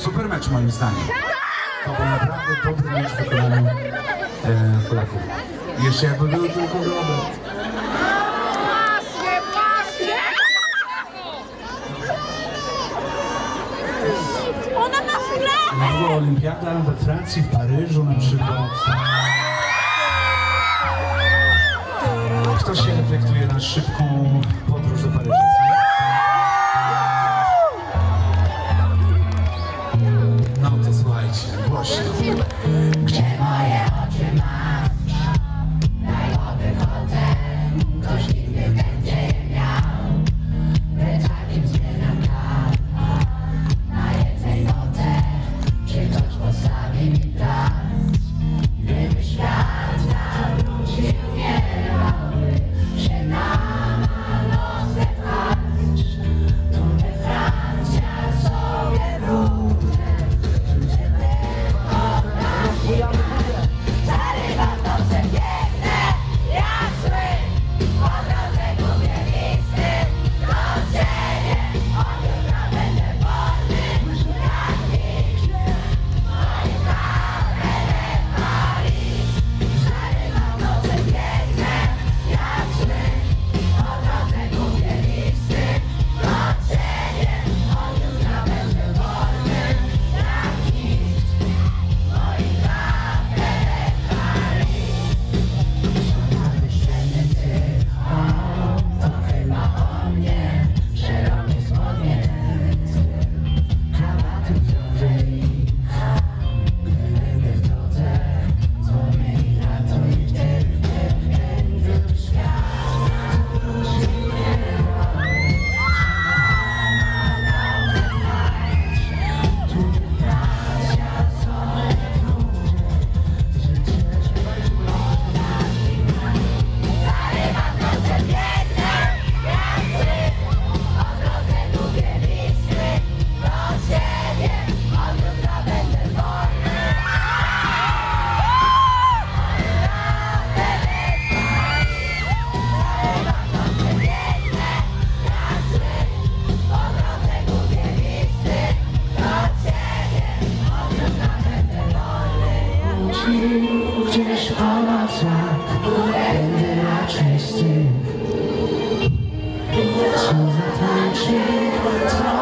super mecz moim zdaniem. To był naprawdę dobry mecz wykonany e, Polaków. Jeszcze jakby był tylko Robert. Była olimpiada we Francji, w Paryżu na przykład. Kto się reflektuje na szybką Gdzie moje oczy masz? jeśli gdzieś pomoc będę raczej z tym, co zatańczy, co